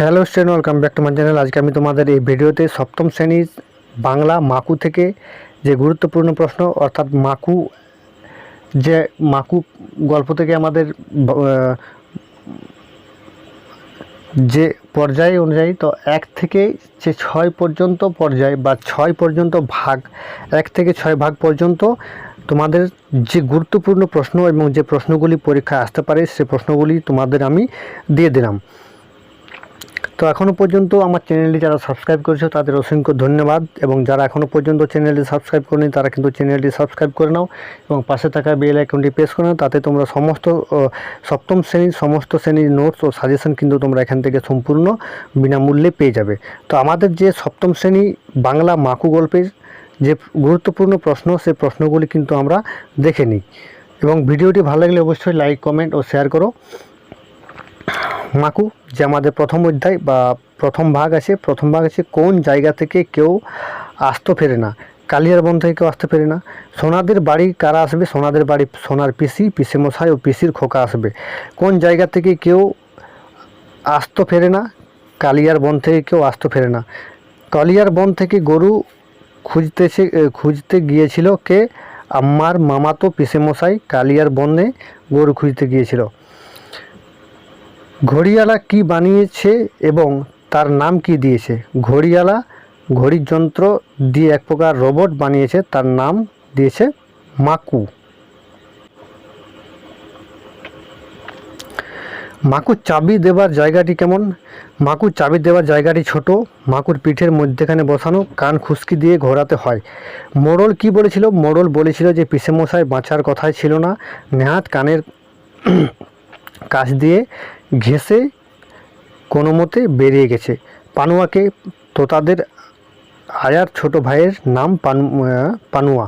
Hello student welcome back to my channel আজকে আমি তোমাদের এই ভিডিওতে সপ্তম শ্রেণির বাংলা মাকু থেকে যে গুরুত্বপূর্ণ প্রশ্ন, অর্থাৎ মাকু, যে মাকু গল্প থেকে আমাদের যে পর্যায় অনুযায়ী, তো এক থেকে যে ছয় পর্যন্ত পর্যায় বা ছয় পর্যন্ত ভাগ, এক থেকে ছয় ভাগ পর্যন্ত তোমাদের যে গুরুত্বপূর্ণ প্রশ্ন এবং যে প্রশ্নগুলি পরীক্ষায় আসতে পারে, সে প্রশ্নগুলি তোমাদের আমি দিয়ে দিলাম। তো এখনও পর্যন্ত আমার চ্যানেলটি যারা সাবস্ক্রাইব করেছ, তাদের অসংখ্য ধন্যবাদ। এবং যারা এখনও পর্যন্ত চ্যানেলটি সাবস্ক্রাইব করেনি, তারা কিন্তু চ্যানেলটি সাবস্ক্রাইব করে নাও এবং পাশে থাকা বেল আইকনটি প্রেস করে নাও, তাতে তোমরা সমস্ত সপ্তম শ্রেণির, সমস্ত শ্রেণির নোটস ও সাজেশন কিন্তু তোমরা এখান থেকে সম্পূর্ণ বিনামূল্যে পেয়ে যাবে। তো আমাদের যে সপ্তম শ্রেণি বাংলা মাকু গল্পের যে গুরুত্বপূর্ণ প্রশ্ন সেই প্রশ্নগুলি কিন্তু আমরা দেখে নিই। এবং ভিডিওটি ভালো লাগলে অবশ্যই লাইক কমেন্ট ও শেয়ার করো। মাকু, যে আমাদের প্রথম অধ্যায় বা প্রথম ভাগ আছে, প্রথম ভাগ আছে, কোন জায়গা থেকে কেউ আসতে ফেরে না? কালিয়ার বন থেকে কেউ আসতে ফেরে না? সোনাদের বাড়ি কারা আসবে? সোনাদের বাড়ি সোনার পিসি পিসে মশাই ও পিসির খোকা আসবে। কোন জায়গা থেকে কেউ আসতে ফেরে না? কালিয়ার বন থেকে কেউ আসতে ফেরে না। কালিয়ার বন থেকে গরু খুঁজতেছে খুঁজতে গিয়েছিল কে? আমার মামাতো পিসে মশাই কালিয়ার বনে গরু খুঁজতে গিয়েছিল। ঘড়িয়ালা কি বানিয়েছে এবং তার নাম কি দিয়েছে? ঘড়িয়ালা ঘড়ির যন্ত্র দিয়ে এক প্রকার রোবট বানিয়েছে, তার নাম দিয়েছে মাকু। মাকুর চাবি দেবার জায়গাটি কেমন? মাকুর চাবি দেওয়ার জায়গাটি ছোট, মাকুর পিঠের মধ্যেখানে বসানো, কান খুশকি দিয়ে ঘোরাতে হয়। মোড়ল কি বলেছিল? মোড়ল বলেছিল যে পিসেমশাই বাঁচার কথাই ছিল না। নেহাত কানের কাছ দিয়ে ঘেঁষে কোনো মতে বেরিয়ে গেছে। পানুয়াকে তোতাদের আয়ার ছোট ভাইয়ের নাম পানু পানুয়া।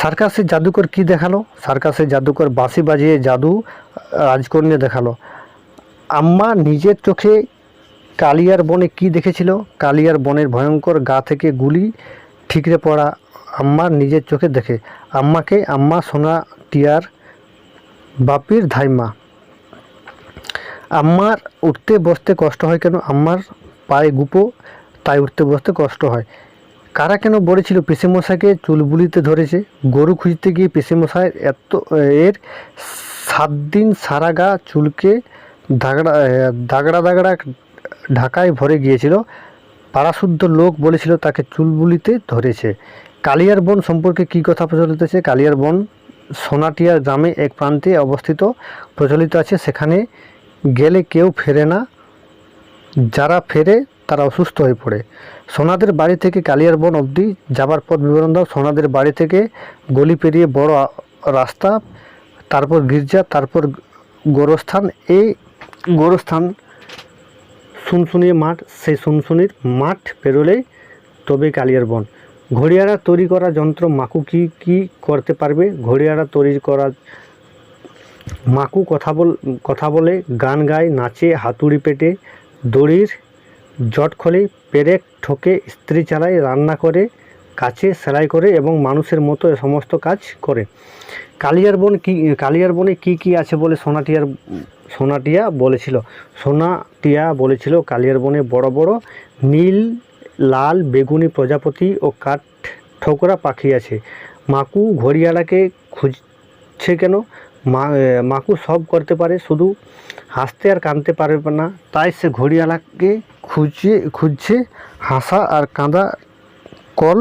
সার্কাসের জাদুকর কি দেখাল? সার্কাসের জাদুকর বাঁশি বাজিয়ে জাদু রাজকন্যা দেখাল। আম্মা নিজের চোখে কালিয়ার বনে কি দেখেছিল? কালিয়ার বনের ভয়ঙ্কর গা থেকে গুলি ঠিকরে পড়া আম্মার নিজের চোখে দেখে। আম্মাকে আম্মা সোনা টিয়ার বাপির ধাইমা। আম্মার উঠতে বসতে কষ্ট হয় কেন? আমার পায়ে গুপো, তাই উঠতে বসতে কষ্ট হয়। কারা কেন বলেছিল পিসেমশাইকে চুলবুলিতে ধরেছে? গরু খুঁজতে গিয়ে পিসেমশাই এত, এর সাত দিন সারা গা চুলকে দাগড়া দাগড়া দাগড়া ঢাকায় ভরে গিয়েছিল। পাড়াশুদ্ধ লোক বলেছিল তাকে চুলবুলিতে ধরেছে। কালিয়ার বন সম্পর্কে কী কথা প্রচলিত আছে? কালিয়ার বন সোনাটিয়া গ্রামে এক প্রান্তে অবস্থিত, প্রচলিত আছে। সেখানে গেলে কেউ ফেরে না। যারা ফেরে, তারা অসুস্থ হয়ে পড়ে। সোনাদের বাড়ি থেকে কালিয়ার বন অবধি যাবার পথ বিবরণ দাও। সোনাদের বাড়ি থেকে গলি পেরিয়ে বড় রাস্তা, তারপর গির্জা, তারপর গোরস্থান। এই গোরস্থান শুনশুনি মাঠ, সেই শুনশুনির মাঠ পেরোলেই তবে কালিয়ার বন। ঘড়িয়াড়া তৈরি করা যন্ত্র মাকু কি কি করতে পারবে? ঘড়িয়াড়া তৈরি করা মাকু কথা বল, কথা বলে গান গায়, নাচে, হাতুড়ি পেটে, দড়ির জট খোলে, পেরেক ঠোকে, স্ত্রী চালায়, রান্না করে, কাছে সেলাই করে এবং মানুষের মতো সমস্ত কাজ করে। কালিয়ার বন কি, কালিয়ার বনে কি কি আছে বলে সোনাটিয়ার, সোনাটিয়া বলেছিল? সোনাটিয়া বলেছিল কালিয়ার বনে বড় বড় নীল, লাল, বেগুনি প্রজাপতি ও কাঠ ঠোকরা পাখি আছে। মাকু ঘড়িয়ালাকে খুঁজছে কেন? মা মাকু সব করতে পারে, শুধু হাসতে আর কাঁদতে পারবে না। তাই সে ঘড়িয়ালাকে খুঁজে, খুঁজছে, হাসা আর কাঁদা কল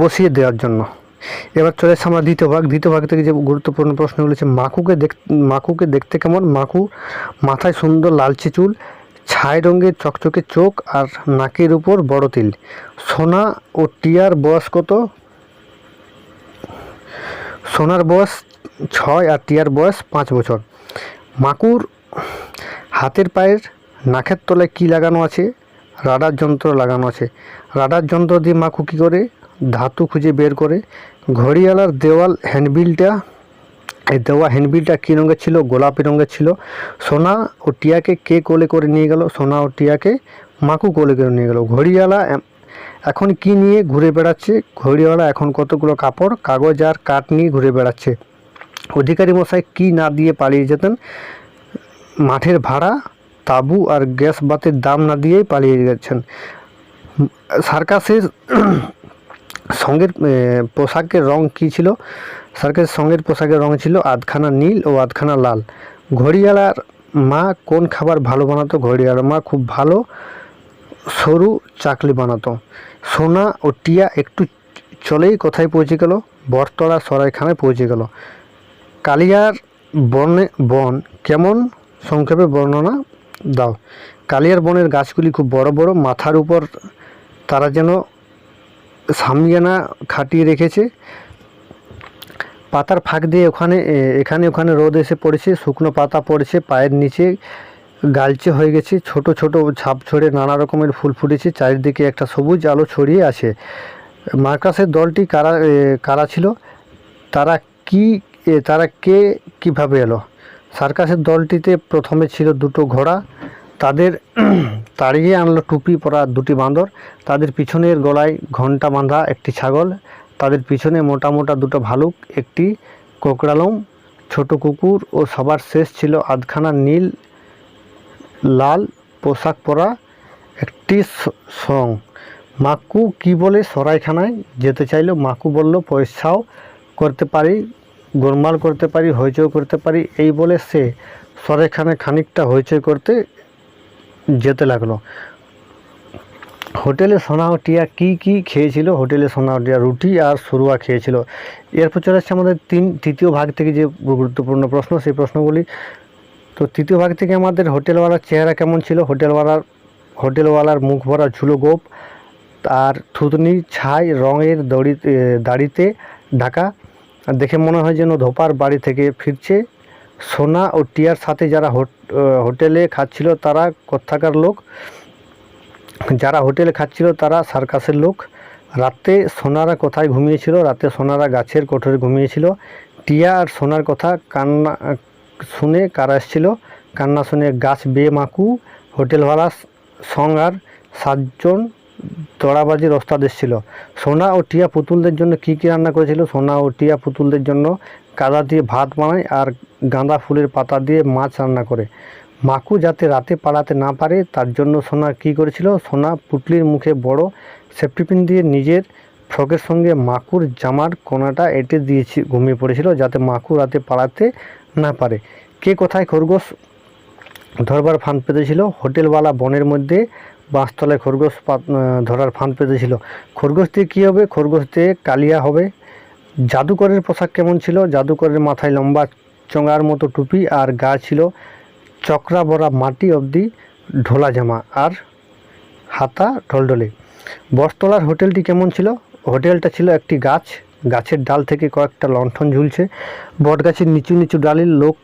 বসিয়ে দেওয়ার জন্য। এবার চলে এসে আমরা দ্বিতীয় ভাগ। দ্বিতীয় ভাগ থেকে যে গুরুত্বপূর্ণ প্রশ্নগুলো হচ্ছে, মাকুকে দেখ, মাকুকে দেখতে কেমন? মাকু মাথায় সুন্দর লালচে চুল, ছাই রঙের চকচকে চোখ আর নাকের উপর বড় তিল। সোনা ও টিয়ার বয়স কত? সোনার বয়স ছয় আর টিয়ার বয়স পাঁচ বছর। মাকুর হাতের পায়ের নাকের তলায় কী লাগানো আছে? রাডার যন্ত্র লাগানো আছে। রাডার যন্ত্র দিয়ে মাকু কী করে? ধাতু খুঁজে বের করে। ঘড়িয়ালার দেওয়াল হ্যান্ডবিলটা, এই দেওয়া হ্যান্ডবিলটা কী রঙের ছিল? গোলাপি রঙের ছিল। সোনা ও টিয়াকে কে কোলে করে নিয়ে গেল? সোনা ও টিয়াকে মাকু কোলে করে নিয়ে গেল। ঘড়িয়ালা এখন কি নিয়ে ঘুরে বেড়াচ্ছে? ঘড়িওয়ালা এখন কতগুলো কাপড়? কাগজ আর কাঠ নিয়ে ঘুরে বেড়াচ্ছে। অধিকারী মশাই কি না দিয়ে পালিয়ে যেতেন? মাঠের ভাড়া, তাঁবু আর গ্যাস বাতির দাম না দিয়েই পালিয়ে গেছেন। সার্কাসের সঙ্গের পোশাকের রং কী ছিল? সার্কাসের সঙ্গের পোশাকের রং ছিল আধখানা নীল ও আধখানা লাল। ঘড়িয়ালার মা কোন খাবার ভালো বানাতো? ঘড়িয়ালার মা খুব ভালো সরু চাকলি বানাতো। সোনা ও টিয়া একটু চলেই কোথায় পৌঁছে গেল? বরতলা সরাইখানায় পৌঁছে গেল। কালিয়ার বনে, বন কেমন সংক্ষেপে বর্ণনা দাও। কালিয়ার বনের গাছগুলি খুব বড় বড়, মাথার উপর তারা যেন সামিয়ানা খাটিয়ে রেখেছে। পাতার ফাঁক দিয়ে ওখানে এখানে ওখানে রোদ এসে পড়েছে, শুকনো পাতা পড়েছে, পায়ের নিচে গালচে হয়ে গেছে, ছোট ছোট ঝাপ ছড়ে নানা রকমের ফুল ফুটেছে, চারিদিকে একটা সবুজ আলো ছড়িয়ে আছে। মার্কাসের দলটি কারা কারা ছিল? তারা কি এ, তারা কে কীভাবে এলো? সার্কাসের দলটিতে প্রথমে ছিল দুটো ঘোড়া। তাদের তাড়িয়ে আনলো টুপি পরা দুটি বাঁদর তাদের পিছনের গলায় ঘণ্টা বাঁধা একটি ছাগল। তাদের পিছনে মোটা মোটা দুটো ভালুক একটি কোকড়ালম ছোট কুকুর ও সবার শেষ ছিল আধখানা নীল লাল পোশাক পরা একটি সং। মাকু কি বলে সরাইখানায় যেতে চাইলো? মাকু বলল পয়সাও করতে পারি গোলমাল করতে পারি, হইচই করতে পারি, এই বলে সে সরাইখানায় খানিকটা হইচই করতে যেতে লাগল। হোটেলে সোনা ও টিয়া কী কী খেয়েছিল? হোটেলে সোনা ও টিয়া রুটি আর সরুয়া খেয়েছিল। এরপর চলে আসছে আমাদের তিন, তৃতীয় ভাগ থেকে যে গুরুত্বপূর্ণ প্রশ্ন, সেই প্রশ্নগুলি। তো তৃতীয় ভাগ থেকে আমাদের হোটেলওয়ালার চেহারা কেমন ছিল? হোটেলওয়ালার হোটেলওয়ালার মুখ ভরা ঝুলো গোপ আর থুতনি, ছাই, রঙের দড়ি দাড়িতে ঢাকা দেখে মনে হয় যেন ধোপার বাড়ি থেকে ফিরছে। সোনা ও টিয়ার সাথে যারা হোট- হোটেলে খাচ্ছিল তারা কোথাকার লোক। যারা হোটেলে খাচ্ছিল তারা সার্কাসের লোক। রাতে সোনারা কোথায় ঘুমিয়েছিল? রাতে সোনারা গাছের কোঠরে ঘুমিয়েছিল। টিয়া আর সোনার কথা কান্না, শুনে কারা এসেছিল? কান্না শুনে গাছ বেয়ে মাকু হোটেলওয়ালা সং আর সাতজন তড়াবাজির ওস্তাদ এসেছিল। সোনা ও টিয়া পুতুলদের জন্য কী কী রান্না করেছিল? সোনা ও টিয়া পুতুলদের জন্য কাদা দিয়ে ভাত বানায় আর গাঁদা ফুলের পাতা দিয়ে মাছ রান্না করে। মাকু যাতে রাতে পালাতে না পারে, তার জন্য সোনা কী করেছিল? সোনা পুটলির মুখে বড় সেফটিপিন দিয়ে নিজের ফ্রকের সঙ্গে মাকুর জামার কোনাটা এঁটে দিয়েছি, ঘুমিয়ে পড়েছিল যাতে মাকু রাতে পালাতে না পারে। কে কোথায় খরগোশ ধরবার ফান পেতেছিল? হোটেলওয়ালা বনের মধ্যে বাঁশতলায় খরগোশ ধরার ফান পেতেছিল। খরগোশ দিয়ে কী হবে? খরগোশ দিয়ে কালিয়া হবে। জাদুকরের পোশাক কেমন ছিল? জাদুকরের মাথায় লম্বা চোঙার মতো টুপি আর গা ছিল চক্রা ভরা মাটি অবধি ঢোলা জামা আর হাতা ঢলঢলে। বস্তলার হোটেলটি কেমন ছিল? হোটেলটা ছিল একটি গাছ। গাছের ডাল থেকে কয়েকটা লণ্ঠন ঝুলছে। বটগাছের নিচু নিচু ডালের লোক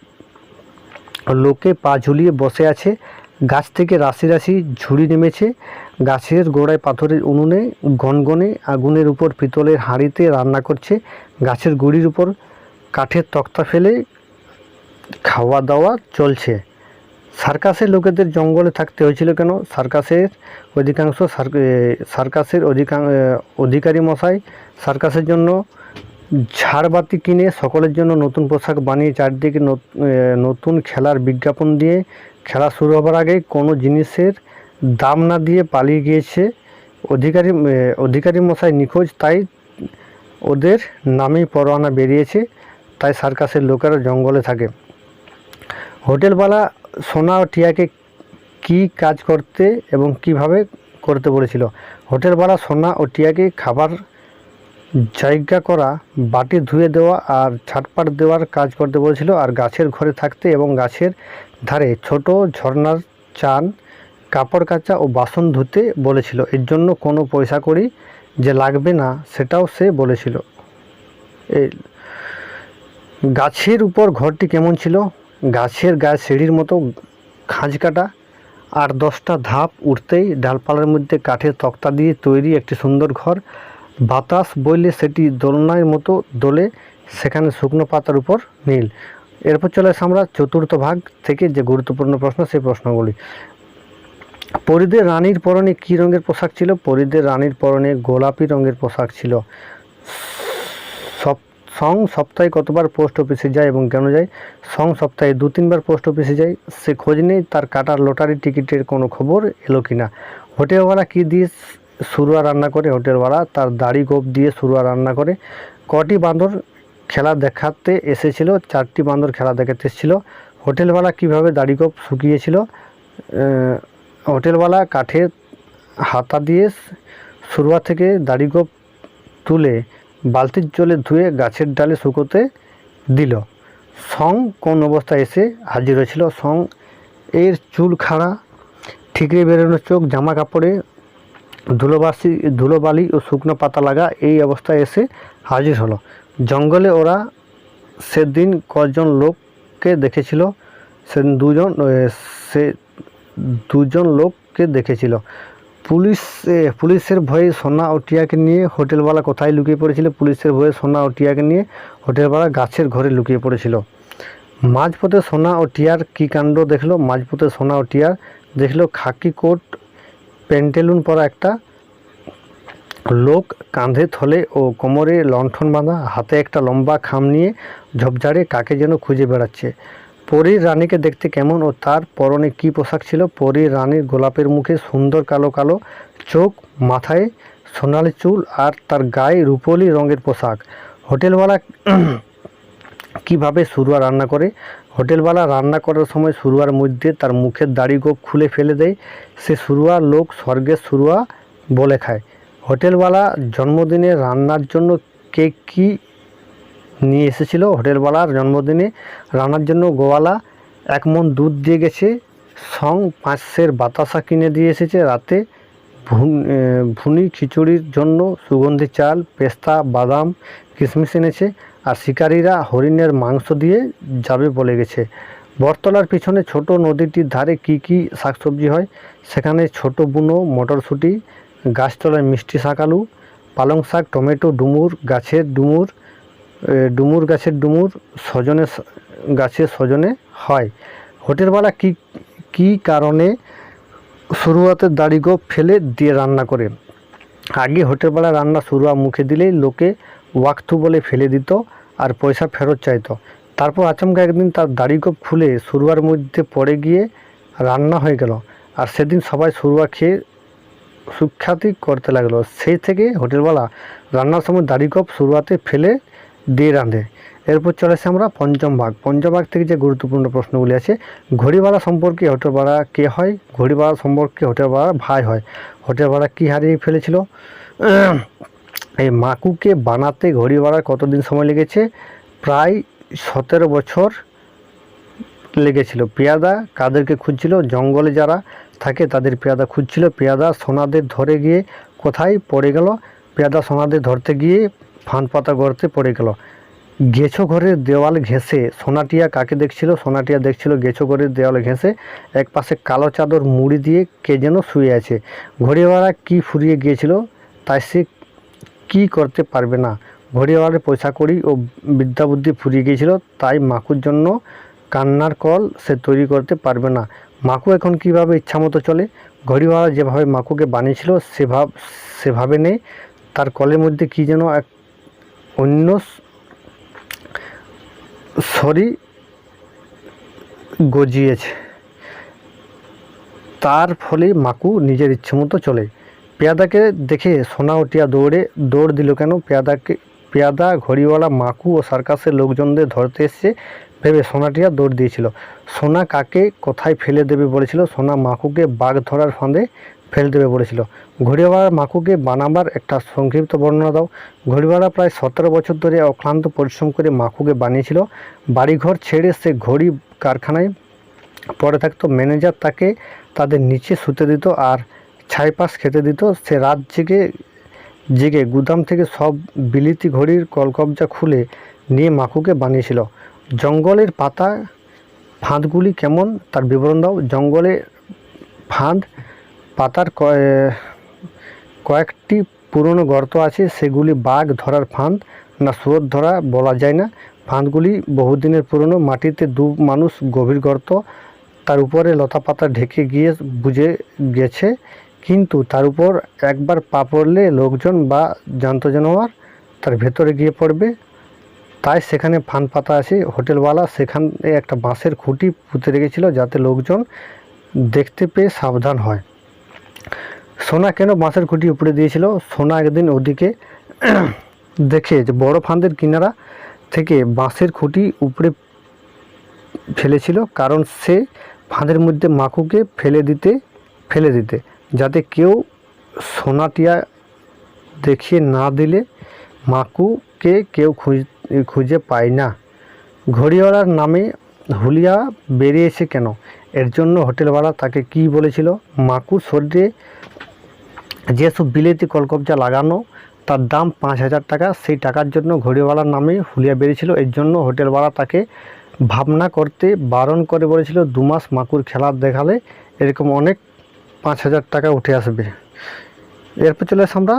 লোকে পা ঝুলিয়ে বসে আছে। গাছ থেকে রাশি রাশি ঝুড়ি নেমেছে। গাছের গোড়ায় পাথরের উনুনে, গনগনে আগুনের উপর পিতলের হাঁড়িতে রান্না করছে। গাছের গুড়ির উপর কাঠের তক্তা ফেলে খাওয়া দাওয়া চলছে। সার্কাসের লোকেদের জঙ্গলে থাকতে হয়েছিল কেন? সার্কাসের অধিকাংশ সার্কাসের অধিকাংশ অধিকারী মশাই সার্কাসের জন্য ঝাড়বাতি কিনে সকলের জন্য নতুন পোশাক বানিয়ে চারদিকে নত- নতুন খেলার বিজ্ঞাপন দিয়ে খেলা শুরু হবার আগে কোনো জিনিসের দাম না দিয়ে পালিয়ে গিয়েছে অধিকারী অধিকারী মশাই নিখোঁজ, তাই ওদের নামেই পরোয়ানা বেরিয়েছে, তাই সার্কাসের লোকেরা জঙ্গলে থাকে। হোটেলওয়ালা সোনা ও টিয়াকে কি কাজ করতে এবং কীভাবে করতে বলেছিল? হোটেলওয়ালা সোনা ও টিয়াকে খাবার জায়গা করা, বাটি ধুয়ে দেওয়া আর ছাটপাট দেওয়ার কাজ করতে বলেছিল আর গাছের ঘরে থাকতে এবং গাছের ধারে ছোট ঝর্ণার চান, কাপড় কাচা ও বাসন ধুতে বলেছিল, এর জন্য কোনো পয়সা করি যে লাগবে না, সেটাও সে বলেছিল। এই গাছের উপর ঘরটি কেমন ছিল? গাছের গায়ে সিঁড়ির মতো খাঁজ কাটা, আর দশটা ধাপ উঠতেই ডালপালার মধ্যে কাঠের তক্তা দিয়ে তৈরি একটি সুন্দর ঘর। বাতাস বইলে সেটি দোলনার মতো দোলে, সেখানে শুকনো পাতার উপর নীল। এরপর চলে আসে আমরা চতুর্থ ভাগ থেকে যে গুরুত্বপূর্ণ প্রশ্ন, সেই প্রশ্নগুলি। পরিদের রানীর পরনে কী রঙের পোশাক ছিল? পরিদের রানীর পরনে গোলাপি রঙের পোশাক ছিল। সপ, সং সপ্তাহে কতবার পোস্ট অফিসে যায় এবং কেন যায়? সং সপ্তাহে দু তিনবার পোস্ট অফিসে যায়। সে খোঁজ নেই, তার কাটার লটারি টিকিটের কোনো খবর এলো কি না হোটেলওয়ালা কী দিয়ে সুরুয়া রান্না করে? হোটেলওয়ালা তার দাড়ি গোপ দিয়ে সুরুয়া রান্না করে। কটি বাঁদর খেলা দেখাতে এসেছিল, চারটি বান্দর খেলা দেখাতে এসেছিল। হোটেলওয়ালা কীভাবে দাড়ি গোপ শুকিয়েছিল হোটেলওয়ালা কাঠের হাতা দিয়ে সুরুয়া থেকে দাড়ি গোপ তুলে বালতির জলে ধুয়ে গাছের ডালে শুকোতে দিল। সং কোন অবস্থায় এসে হাজির হয়েছিল? সং এর চুল খাড়া, ঠিকরে বেরোনো চোখ, জামা কাপড়ে ধুলোবাসি ধুলোবালি ও শুকনো পাতা লাগা এই অবস্থায় এসে হাজির হলো। জঙ্গলে ওরা সেদিন কজন লোককে দেখেছিল? সেদিন দুজন সে দুজন লোককে দেখেছিল। পুলিশ, পুলিশের ভয়ে সোনা ও টিয়াকে নিয়ে হোটেলওয়ালা কোথায় লুকিয়ে পড়েছিল? পুলিশের ভয়ে সোনা ও টিয়াকে নিয়ে হোটেলওয়ালা গাছের ঘরে লুকিয়ে পড়েছিল। মাঝপথে সোনা ও টিয়ার কী কাণ্ড দেখল? মাঝপথে সোনা ও টিয়ার দেখল, খাকি কোট প্যান্টেলুন পরা একটা লোক কাঁধে থলে ও কোমরে লণ্ঠন বাঁধা, হাতে একটা লম্বা খাম নিয়ে ঝোপঝাড়ে কাকে যেন খুঁজে বেড়াচ্ছে। পরীর রানীকে দেখতে কেমন ও তার পরনে কী পোশাক ছিল? পরীর রানীর গোলাপের মুখে সুন্দর কালো কালো চোখ, মাথায় সোনালি চুল আর তার গায়ে রূপলি রঙের পোশাক। হোটেলওয়ালা কীভাবে সুরুয়া রান্না করে? হোটেলওয়ালা রান্না করার সময় সুরুয়ার মধ্যে তার মুখের দাড়ি গোপ খুলে ফেলে দেয়। সে সুরুয়া লোক স্বর্গের সুরুয়া বলে খায়। হোটেলওয়ালা জন্মদিনে রান্নার জন্য কেক কী নিয়ে এসেছিল? হোটেলওয়ালার জন্মদিনে রান্নার জন্য গোয়ালা এক মন দুধ দিয়ে গেছে, সং পাঁচশের বাতাসা কিনে দিয়ে এসেছে। রাতে ভুন- খিচুড়ির জন্য সুগন্ধি চাল, পেস্তা, বাদাম, কিশমিশ এনেছে আর শিকারীরা হরিণের মাংস দিয়ে যাবে বলে গেছে। বটতলার পিছনে ছোট নদীটির ধারে কি কি শাকসবজি হয়? সেখানে ছোট বুনো মটরশুঁটি গাছতলায় মিষ্টি শাক, আলু, পালং শাক, টমেটো, ডুমুর, গাছের ডুমুর ডুমুর গাছের ডুমুর, সজনে গাছের সজনে হয়। হোটেলওয়ালা কি কি কারণে শুরুয়াতের দাড়ি গোপ ফেলে দিয়ে রান্না করে? আগে হোটেলওয়ালা রান্না শুরুয়া মুখে দিলেই লোকে ওয়াক্তু বলে ফেলে দিত আর পয়সা ফেরত চাইতো। তারপর আচমকা একদিন তার দাড়ি গোপ খুলে শুরুয়ার মধ্যে পড়ে গিয়ে রান্না হয়ে গেল। আর সেদিন সবাই শুরুয়া খেয়ে সুখ্যাতি করতে লাগল। সেই থেকে হোটেলওয়ালা রান্নার সময় দাড়ি গোপ শুরুয়াতে ফেলে দিয়ে রাঁধে। এরপর চলে আসে আমরা পঞ্চম ভাগ। পঞ্চম ভাগ থেকে যে গুরুত্বপূর্ণ প্রশ্নগুলি আছে, ঘড়িওয়ালা সম্পর্কে হোটেল ভাড়া কে হয়? ঘড়িওয়ালা সম্পর্কে হোটেল ভাড়া ভাই হয়। হোটেল ভাড়া কী হারিয়ে ফেলেছিল? এই মাকুকে বানাতে ঘড়ি ভাড়ার কতদিন সময় লেগেছে? প্রায় সতেরো বছর লেগেছিল। পেয়াদা কাদেরকে খুঁজছিল? জঙ্গলে যারা থাকে, তাদের পেয়াদা খুঁজছিল। পেয়াদা সোনাদের ধরে গিয়ে কোথায়? পড়ে গেল। পেয়াদা সোনাদের ধরতে গিয়ে ফান পাতা গড়তে পড়ে গেল। গেছো ঘরের দেওয়াল ঘেঁষে। সোনাটিয়া কাকে দেখছিল? সোনাটিয়া দেখছিল গেছো ঘরের দেওয়াল ঘেঁষে। এক পাশে কালো চাদর মুড়ি দিয়ে কে যেন শুয়ে আছে। ঘড়িওয়ালা কি ফুরিয়ে গিয়েছিল? তাই সে কি করতে পারবে না? ঘড়িওয়ালার পয়সা কড়ি ও বিদ্যা বুদ্ধি ফুরিয়ে গিয়েছিল। তাই মাকুর জন্য কান্নার কল সে তৈরি করতে পারবে না। মাকু এখন কীভাবে ইচ্ছামতো চলে? ঘড়িওয়ালা যেভাবে মাকুকে বানিয়েছিল সেভাব সেভাবে নেই। তার কলের মধ্যে কি যেন এক অন্য সরি গজিয়েছে। তার ফলে মাকু নিজের ইচ্ছে মতো চলে। পেয়াদাকে দেখে সোনা উঠিয়া দৌড়ে, দৌড় দিল কেন? পেয়াদাকে, পেয়াদা, ঘড়িওয়ালা মাকু ও সার্কাসের লোকজনদের ধরতে এসে ভেবে সোনাটিয়া দৌড় দিয়েছিল। সোনা কাকে কোথায় ফেলে দেবে বলেছিল? সোনা মাকুকে বাঘ ধরার ফাঁদে ফেলে দেবে বলেছিল। ঘড়িওয়ালা মাকুকে বানাবার একটা সংক্ষিপ্ত বর্ণনা দাও। ঘড়িওয়ালা প্রায় সতেরো বছর ধরে অক্লান্ত পরিশ্রম করে মাকুকে বানিয়েছিল। বাড়িঘর ছেড়ে সে ঘড়ি কারখানায় পড়ে থাকতো। ম্যানেজার তাকে তাদের নিচে শুতে দিত আর ছাইপাস খেতে দিত। সে রাত জেগে জেগে গুদাম থেকে সব বিলিতি ঘড়ির কলকবজা খুলে নিয়ে মাকুকে বানিয়েছিল। জঙ্গলের পাতা ফাঁদগুলি কেমন? তার বিবরণ দাও। জঙ্গলে ফাঁদ, পাতার কয়ে- কয়েকটি পুরনো গর্ত আছে, সেগুলি বাঘ ধরার ফাঁদ না শুয়োর ধরা বলা যায় না। ফাঁদগুলি বহুদিনের পুরনো, মাটিতে দু মানুষ গভীর গর্ত, তার উপরে লতা পাতা ঢেকে গিয়ে বুঝে গেছে। কিন্তু তার উপর একবার পা পড়লে লোকজন বা জান্ত জানোয়ার তার ভেতরে গিয়ে পড়বে। তাই সেখানে ফান পাতা আছে, হোটেলওয়ালা সেখানে একটা বাঁশের খুঁটি পুঁতে রেখেছিল যাতে লোকজন দেখতে পেয়ে সাবধান হয়। সোনা কেন বাঁশের খুঁটি উপরে দিয়েছিল? সোনা একদিন ওদিকে দেখে যে বড় ফান্দের কিনারা থেকে বাঁশের খুঁটি উপরে ফেলেছিল কারণ সে ফাঁদের মধ্যে মাকুকে ফেলে দিতে ফেলে দিতে, যাতে কেউ সোনাটিয়া দেখিয়ে না দিলে মাকুকে কেউ খুঁজ খুঁজে পাই না। ঘড়িওয়ালার নামে হুলিয়া বেরিয়েছে কেন? এর জন্য হোটেলওয়ালা তাকে কি বলেছিল? মাকুর শরীরে যেসব বিলেতি কলকবজা লাগানো, তার দাম পাঁচ হাজার টাকা, সেই টাকার জন্য ঘড়িওয়ালার নামে হুলিয়া বেরিয়েছিল। এর জন্য হোটেলওয়ালা তাকে ভাবনা করতে বারণ করে বলেছিল, দু মাস মাকুর খেলা দেখালে এরকম অনেক পাঁচ হাজার টাকা উঠে আসবে। এরপর চলে আমরা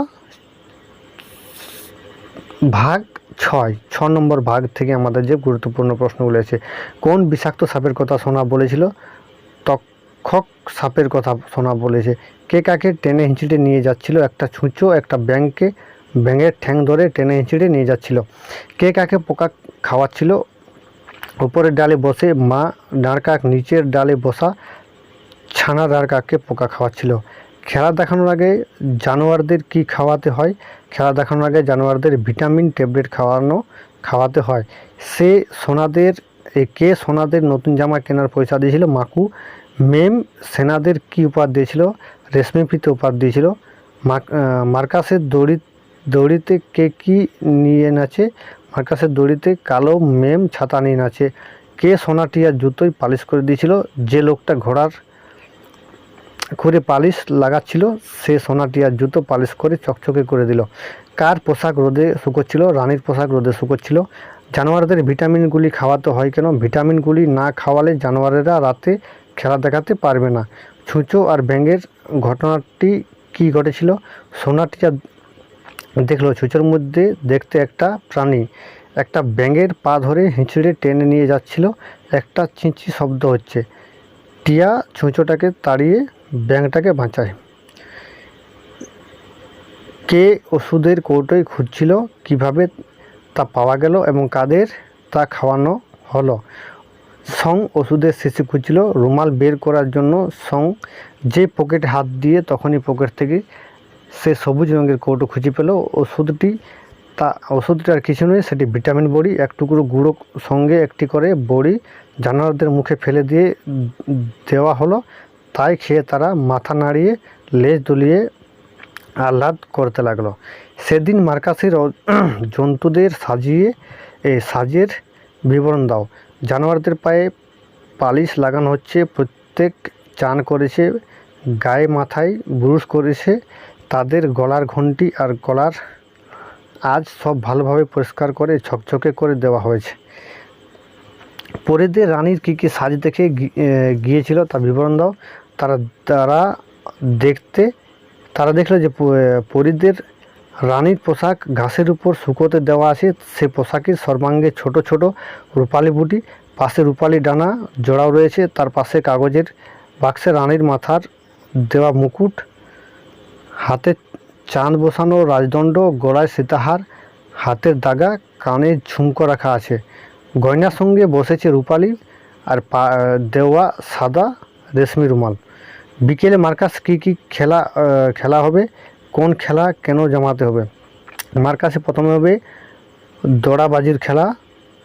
ভাগ ছয় ছ নম্বর ভাগ থেকে আমাদের যে গুরুত্বপূর্ণ প্রশ্নগুলো আছে, কোন বিষাক্ত সাপের কথা শোনা বলেছিল? তক্ষক সাপের কথা শোনা বলেছে। কে কাকে টেনে হিঁচড়ে নিয়ে যাচ্ছিল? একটা ছুঁচো, একটা ব্যাংকে ব্যাঙের ঠ্যাং ধরে টেনে হিঁচড়ে নিয়ে যাচ্ছিল। কে কাকে পোকা খাওয়াচ্ছিল? উপরের ডালে বসে মা ডাঁড়কাক, নিচের ডালে বসা ছানা ডাঁড়কাককে পোকা খাওয়াচ্ছিল। খেলা দেখানোর আগে জানোয়ারদের কি খাওয়াতে হয়? খেলা দেখানোর আগে জানোয়ারদের ভিটামিন ট্যাবলেট খাওয়ানো, খাওয়াতে হয়। সে সোনাদের কে সোনাদের নতুন জামা কেনার পয়সা দিয়েছিল? মাকু। মেম সেনাদের কি উপহার দিয়েছিল? রেশমি ফিতে উপহার দিয়েছিল। মার্কাসের দড়ি, দড়িতে কে কি নিয়ে নাচে? মার্কাসের দড়িতে কালো মেম ছাতা নিয়ে নাচে। কে সোনাটিয়ার জুতোই পালিশ করে দিয়েছিল? যে লোকটা ঘোড়ার করে পালিশ লাগাচ্ছিল। সে সোনাটিয়ার জুতো পালিশ করে চকচকে করে দিল। কার পোশাক রোদে শুকোচ্ছিল? রানীর পোশাক রোদে শুকোচ্ছিল। জানোয়ারদের ভিটামিনগুলি খাওয়াতে হয় কেন? ভিটামিনগুলি না খাওয়ালে জানোয়ারেরা রাতে খেলা দেখাতে পারবে না। ছুঁচো আর ব্যাঙের ঘটনাটি কি ঘটেছিল? সোনাটি সোনাটিয়া দেখল, ছুঁচোর মধ্যে দেখতে একটা প্রাণী। একটা ব্যাঙের পা ধরে হিঁচড়ে টেনে নিয়ে যাচ্ছিল। একটা চিঁচি শব্দ হচ্ছে। টিয়া ছুঁচোটাকে তাড়িয়ে ব্যাঙটাকে বাঁচায়। কে ওষুধের কৌটোয় খুঁজছিল, কীভাবে তা পাওয়া গেল এবং কাদের তা খাওয়ানো হলো? সং ওষুধের শেষে খুঁজছিল, রুমাল বের করার জন্য সং যে পকেটে হাত দিয়ে তখনই পকেট থেকে সে সবুজ রঙের কৌটো খুঁজে পেল। ওষুধটি তা ওষুধটি আর কিছু নয় সেটি ভিটামিন বড়ি, এক টুকরো গুঁড়ো সঙ্গে একটি করে বড়ি জানোয়ারদের মুখে ফেলে দিয়ে দেওয়া হলো। তাই খেয়ে তারা মাথা নাড়িয়ে, লেজ দুলিয়ে আহ্লাদ করতে লাগল। সেদিন মার্কাসের জন্তুদের সাজিয়ে এই সাজের বিবরণ দাও। জানোয়ারদের পায়ে পালিশ লাগানো হচ্ছে, প্রত্যেক চান করেছে, গায়ে মাথায় ব্রুশ করেছে, তাদের গলার ঘন্টি আর গলার আজ সব ভালোভাবে পরিষ্কার করে ঝকঝকে করে দেওয়া হয়েছে। পরেদের রানীর কী কী সাজ দেখে গিয়েছিল তার বিবরণ দাও। তারা তারা দেখতে, তারা দেখল যে পরীদের রানীর পোশাক ঘাসের উপর শুকোতে দেওয়া আছে। সে পোশাকের সর্বাঙ্গে ছোট ছোট রূপালি বুটি, পাশে রূপালি ডানা জোড়াও রয়েছে। তার পাশে কাগজের বাক্সে রানীর মাথার দেওয়া মুকুট, হাতে চাঁদ বসানো রাজদণ্ড, গলায় সীতাহার, হাতের দাগা, কানে ঝুমকো রাখা আছে। গয়নার সঙ্গে বসেছে রূপালি আর দেওয়া সাদা রেশমি রুমাল। বিকেলে মার্কাস কী কী খেলা খেলা হবে, কোন খেলা কেন জমাতে হবে? মার্কাসে প্রথমে হবে দড়াবাজির খেলা,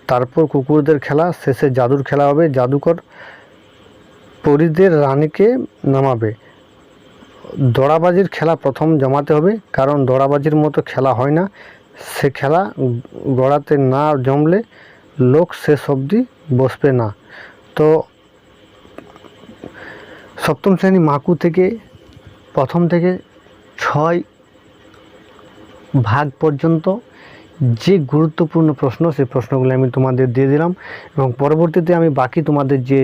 তারপর কুকুরদের খেলা, শেষে জাদুর খেলা হবে, জাদুকর পরীদের রানীকে নামাবে। দড়াবাজির খেলা প্রথম জমাতে হবে, কারণ দড়াবাজির মতো খেলা হয় না। সে খেলা গড়াতে না জমলে লোক শেষ অবধি বসবে না। তো সপ্তম শ্রেণি মাকু থেকে প্রথম থেকে ছয় ভাগ পর্যন্ত যে গুরুত্বপূর্ণ প্রশ্ন, সেই প্রশ্নগুলো আমি তোমাদের দিয়ে দিলাম এবং পরবর্তীতে আমি বাকি তোমাদের যে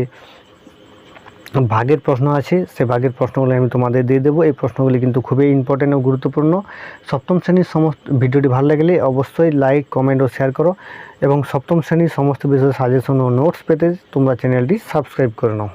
ভাগের প্রশ্ন আছে, সে ভাগের প্রশ্নগুলো আমি তোমাদের দিয়ে দেবো। এই প্রশ্নগুলি কিন্তু খুবই ইম্পর্টেন্ট ও গুরুত্বপূর্ণ। সপ্তম শ্রেণির সমস্ত ভিডিওটি ভালো লাগলে অবশ্যই লাইক কমেন্ট ও শেয়ার করো এবং সপ্তম শ্রেণির সমস্ত বিষয়ে সাজেশন ও নোটস পেতে তোমরা চ্যানেলটি সাবস্ক্রাইব করে নাও।